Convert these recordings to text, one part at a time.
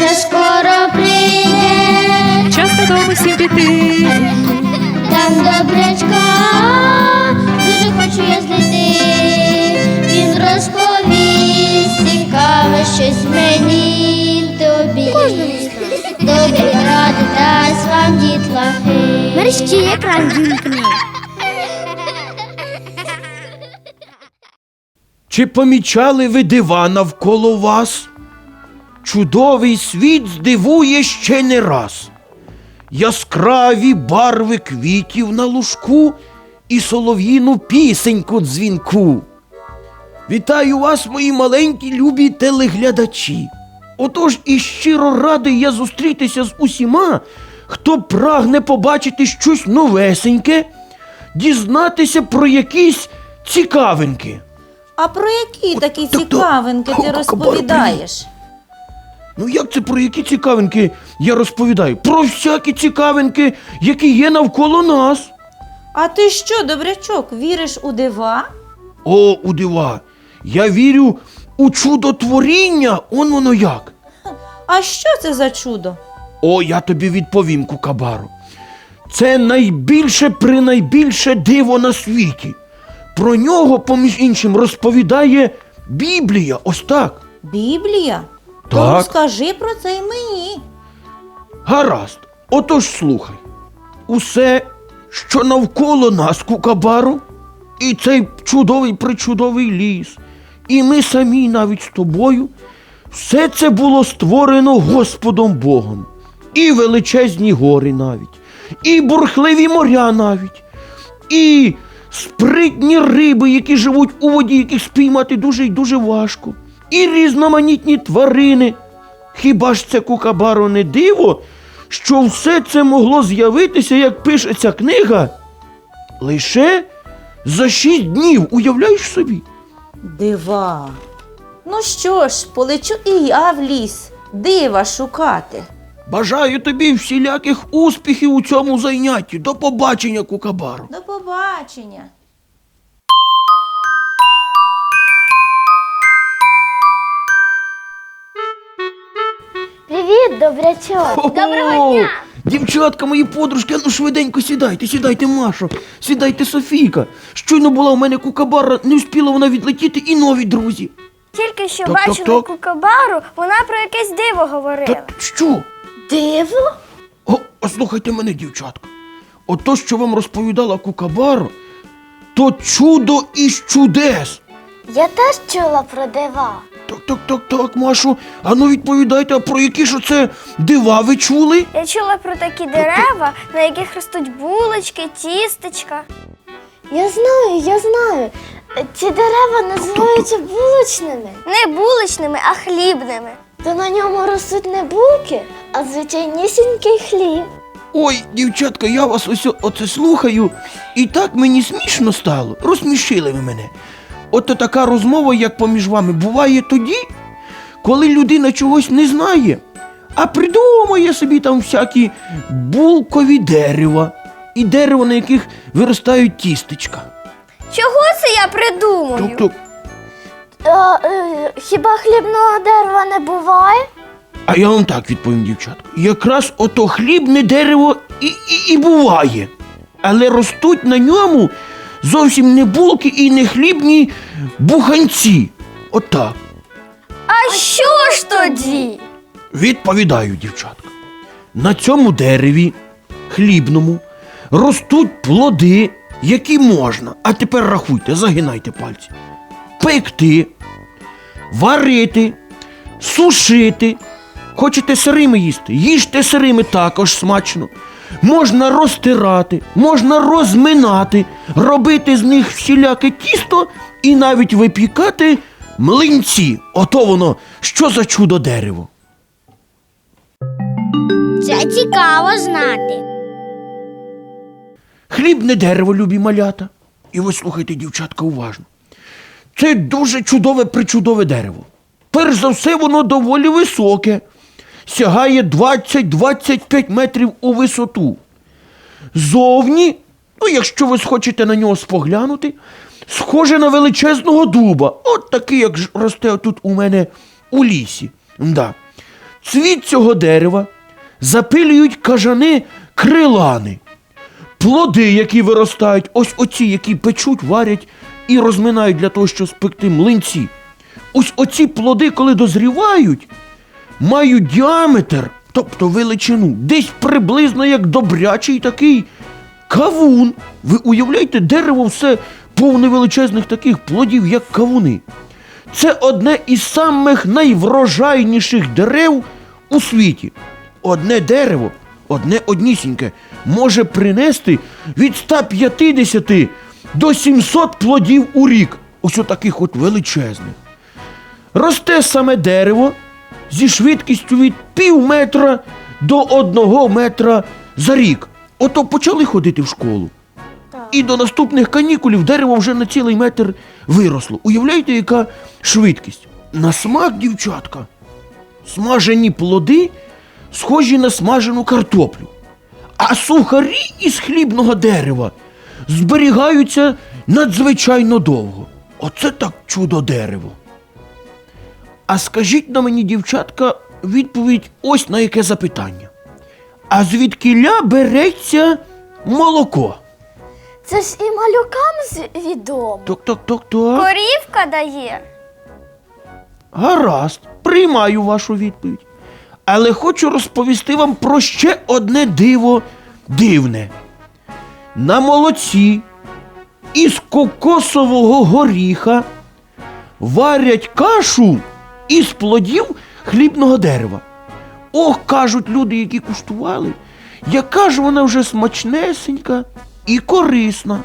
вже скоро прийде, Час додому всім піти. там добрячка, дуже хочу я знайти. Він розповість цікаве щось мені тобі. Добрі ради дасть вам дітлахи. Мерщі екран вімкни. Чи помічали ви дива навколо вас? Чудовий світ здивує ще не раз. Яскраві барви квітів на лужку і солов'їну пісеньку дзвінку. Вітаю вас, мої маленькі любі телеглядачі. Отож і щиро радий я зустрітися з усіма, хто прагне побачити щось новесеньке, дізнатися про якісь цікавинки. А про які такі так, цікавинки ти розповідаєш? Ну як це про які цікавинки я розповідаю? Про всякі цікавинки, які є навколо нас. А ти що, добрячок, віриш у дива? О, у дива! Я вірю у чудотворіння, он воно як. А що це за чудо? О, я тобі відповім, Кукабару. Це найбільше принайбільше диво на світі. Про нього, поміж іншим, розповідає Біблія. Ось так. Біблія? То Так. розкажи про це й мені. Гаразд, отож слухай. Усе, що навколо нас, Кукабару, і цей чудовий причудовий ліс, і ми самі навіть з тобою, все це було створено Господом Богом. І величезні гори навіть, і бурхливі моря навіть, і спритні риби, які живуть у воді, яких спіймати дуже й дуже важко, і різноманітні тварини. Хіба ж це кукабаро не диво, що все це могло з'явитися, як пише ця книга, лише за шість днів, уявляєш собі? Дива. Ну що ж, полечу і я в ліс, дива шукати. Бажаю тобі всіляких успіхів у цьому зайнятті. До побачення, кукабаро. До побачення. Добрячок. Доброго дня. Дівчатка, мої подружки, ну швиденько сідайте, сідайте, Машо, сідайте, Софійка. Щойно була у мене кукабара, не встигла вона відлетіти і нові друзі. Тільки що Так, так, бачили так. кукабару, вона про якесь диво говорила. Та що? Диво? О, послухайте мене, дівчатка. Ото, що вам розповідала Кукабаро, то чудо із чудес. Я теж чула про дива. Так, так, так, так, Машо. А ну відповідайте, а про які ж це дива ви чули? Я чула про такі дерева, на яких ростуть булочки, тістечка. Я знаю, я знаю. Ці дерева називаються булочними. Не булочними, а хлібними. То на ньому ростуть не булки, а звичайнісінький хліб. Ой, дівчатка, я вас ось оце слухаю, і так мені смішно стало. Розсмішили ви мене. Ото така розмова, як поміж вами, буває тоді, коли людина чогось не знає, а придумує собі там всякі булкові дерева і дерева, на яких виростають тістечка. Чого це я придумую? Тобто, е, хіба хлібного дерева не буває? а я вам так відповім, дівчатка. Якраз ото хлібне дерево і, і, і буває. Але ростуть на ньому зовсім не булки і не хлібні буханці. Отак. А що ж тоді? Відповідаю, дівчатка. На цьому дереві хлібному ростуть плоди, які можна. А тепер рахуйте, загинайте пальці. Пекти, варити, сушити. Хочете сирими їсти? Їжте сирими також смачно. Можна розтирати, можна розминати, робити з них всіляке тісто і навіть випікати млинці. Ото воно, що за чудо дерево. Це цікаво знати. Хлібне дерево, любі малята. І ви слухайте, дівчатка, уважно. Це дуже чудове причудове дерево. Перш за все, воно доволі високе, сягає 20-25 метрів у висоту. Зовні, ну, якщо ви схочете на нього споглянути, схоже на величезного дуба. От такий, як росте тут у мене у лісі. Да. цвіт цього дерева запилюють кажани крилани. Плоди, які виростають, ось оці, які печуть, варять і розминають для того, щоб спекти млинці. Ось оці плоди, коли дозрівають, мають діаметр, тобто величину, десь приблизно як добрячий такий кавун. Ви уявляєте, дерево все повне величезних таких плодів, як кавуни. Це одне із самих найврожайніших дерев у світі. Одне дерево, одне однісіньке, може принести від 150 до 700 плодів у рік. Ось отаких от величезних. Росте саме дерево зі швидкістю від пів метра до одного метра за рік. Ото почали ходити в школу. І до наступних канікулів дерево вже на цілий метр виросло. Уявляєте, яка швидкість? На смак, дівчатка, смажені плоди схожі на смажену картоплю. А сухарі із хлібного дерева зберігаються надзвичайно довго. Оце так чудо дерево. А скажіть на мені, дівчатка, відповідь ось на яке запитання. А звідкіля береться молоко? Це ж і малюкам з- відомо. Ток-ток-ток-ток. Корівка дає. Гаразд, приймаю вашу відповідь. Але хочу розповісти вам про ще одне диво дивне. На молоці із кокосового горіха варять кашу із плодів хлібного дерева. Ох, кажуть люди, які куштували, яка ж вона вже смачнесенька і корисна.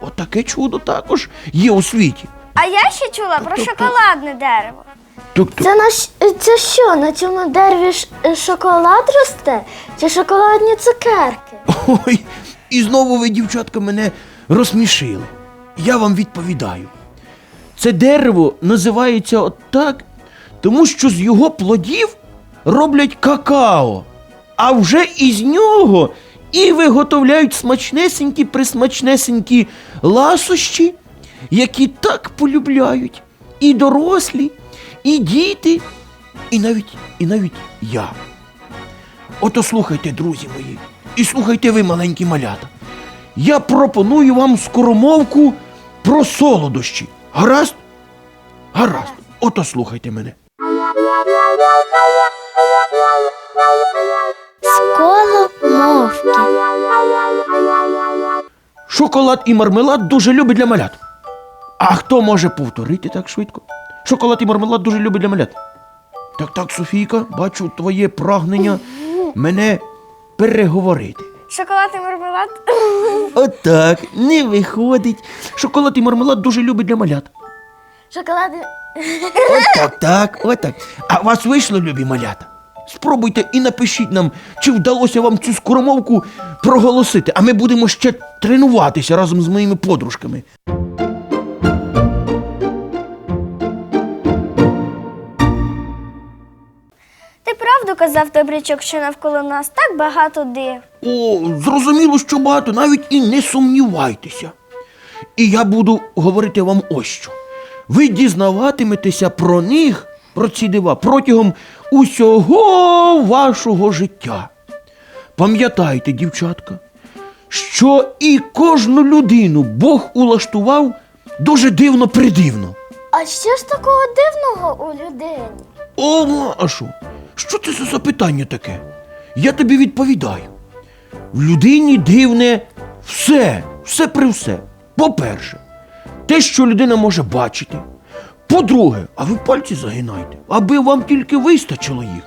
Отаке чудо також є у світі. А я ще чула про шоколадне дерево. Тобто, Це на це що, на цьому дереві шоколад росте? Чи шоколадні цукерки? Ой, і знову ви, дівчатка, мене розсмішили. Я вам відповідаю. Це дерево називається от так, тому що з його плодів роблять какао, а вже із нього і виготовляють смачнесенькі, присмачнесенькі ласощі, які так полюбляють і дорослі, і діти, і навіть, і навіть я. Ото слухайте, друзі мої, і слухайте ви, маленькі малята. Я пропоную вам скоромовку про солодощі. Гаразд? Гаразд. Ото слухайте мене. Сколомовки. Шоколад і мармелад дуже любить для малят. А хто може повторити так швидко? Шоколад і мармелад дуже любить для малят. Так, так, Софійка, бачу твоє прагнення мене переговорити. Шоколад і мармелад. Отак, не виходить. Шоколад і мармелад дуже любить для малят. Шоколад. Отак, так, отак. А у вас вийшло, любі малята? Спробуйте і напишіть нам, чи вдалося вам цю скоромовку проголосити, а ми будемо ще тренуватися разом з моїми подружками. Ти правду казав Добрячок, що навколо нас так багато див. О, зрозуміло, що багато, навіть і не сумнівайтеся. І я буду говорити вам ось що. Ви дізнаватиметеся про них, про ці дива, протягом усього вашого життя. Пам'ятайте, дівчатка, що і кожну людину Бог улаштував дуже дивно придивно. А що ж такого дивного у людині? О, Машу, що це за запитання таке? Я тобі відповідаю. В людині дивне все, все при все. По-перше, те, що людина може бачити. По-друге, а ви пальці загинайте, аби вам тільки вистачило їх.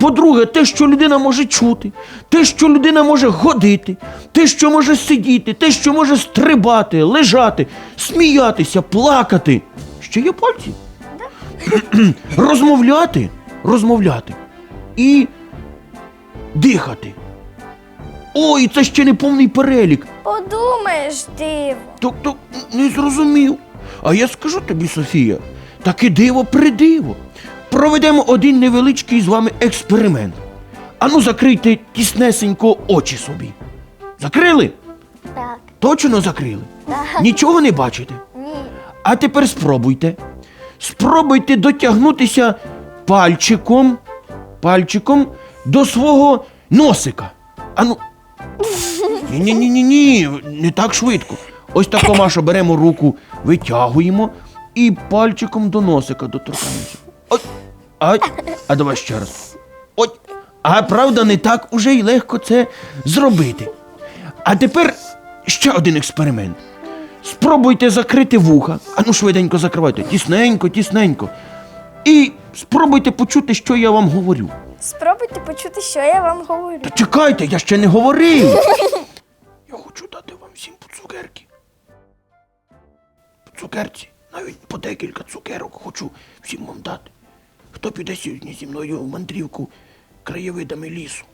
По-друге, те, що людина може чути, те, що людина може ходити, те, що може сидіти, те, що може стрибати, лежати, сміятися, плакати. Ще є пальці? розмовляти, розмовляти і дихати. Ой, це ще не повний перелік. Подумаєш, диво. Тобто не зрозумів. А я скажу тобі, Софія, таке диво придиво. Проведемо один невеличкий з вами експеримент. Ану, закрийте тіснесенько очі собі. Закрили? Так. Точно закрили? Нічого не бачите? Ні. А тепер спробуйте. Спробуйте дотягнутися пальчиком пальчиком до свого носика. Ану. Ні, ні, ні, ні, не так швидко. Ось тако, Маша, беремо руку, витягуємо і пальчиком до носика доторкаємося. Ой, ай, а давай ще раз. Ой, а правда, не так уже й легко це зробити. А тепер ще один експеримент. Спробуйте закрити вуха. Ану швиденько закривайте. Тісненько, тісненько. І спробуйте почути, що я вам говорю. Спробуйте почути, що я вам говорю. Та чекайте, я ще не говорив. Я хочу дати вам всім по цукерки. Цукерці, навіть по декілька цукерок хочу всім вам дати. Хто піде сьогодні зі мною в мандрівку краєвидами лісу?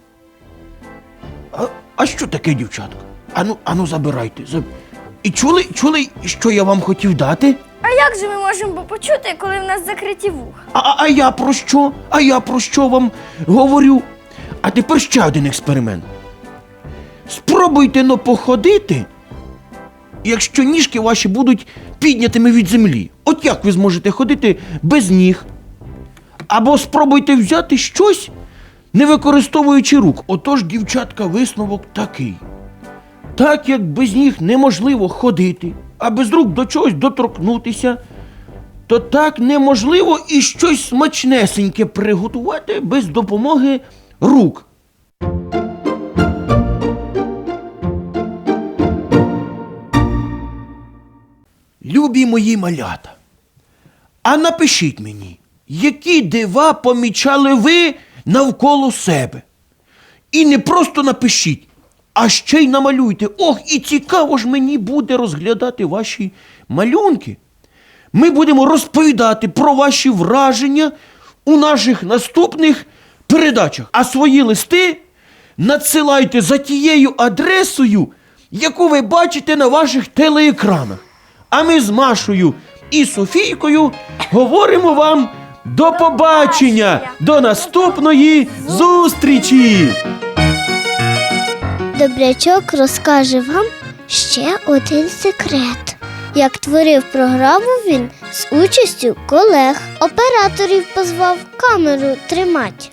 А, а що таке, дівчатка? Ану, ану, забирайте. Заб... І чули, чули, що я вам хотів дати? А як же ми можемо почути, коли в нас закриті вуха? А, а, а я про що? А я про що вам говорю? А тепер ще один експеримент. Спробуйте но походити, якщо ніжки ваші будуть піднятими від землі. От як ви зможете ходити без ніг? Або спробуйте взяти щось, не використовуючи рук. Отож, дівчатка, висновок такий. Так як без ніг неможливо ходити, а без рук до чогось доторкнутися, то так неможливо і щось смачнесеньке приготувати без допомоги рук. Любі мої малята, а напишіть мені, які дива помічали ви навколо себе. І не просто напишіть, а ще й намалюйте. Ох, і цікаво ж мені буде розглядати ваші малюнки. Ми будемо розповідати про ваші враження у наших наступних передачах. А свої листи надсилайте за тією адресою, яку ви бачите на ваших телеекранах. А ми з Машою і Софійкою говоримо вам до побачення, до наступної зустрічі! Добрячок розкаже вам ще один секрет. Як творив програму він з участю колег, операторів позвав камеру тримать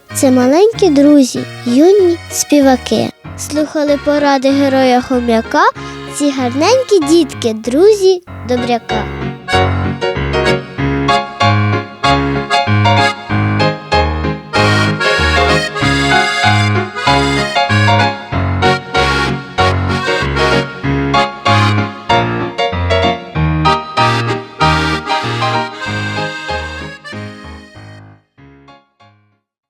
Це маленькі друзі, юні співаки. Слухали поради героя хом'яка, ці гарненькі дітки, друзі добряка.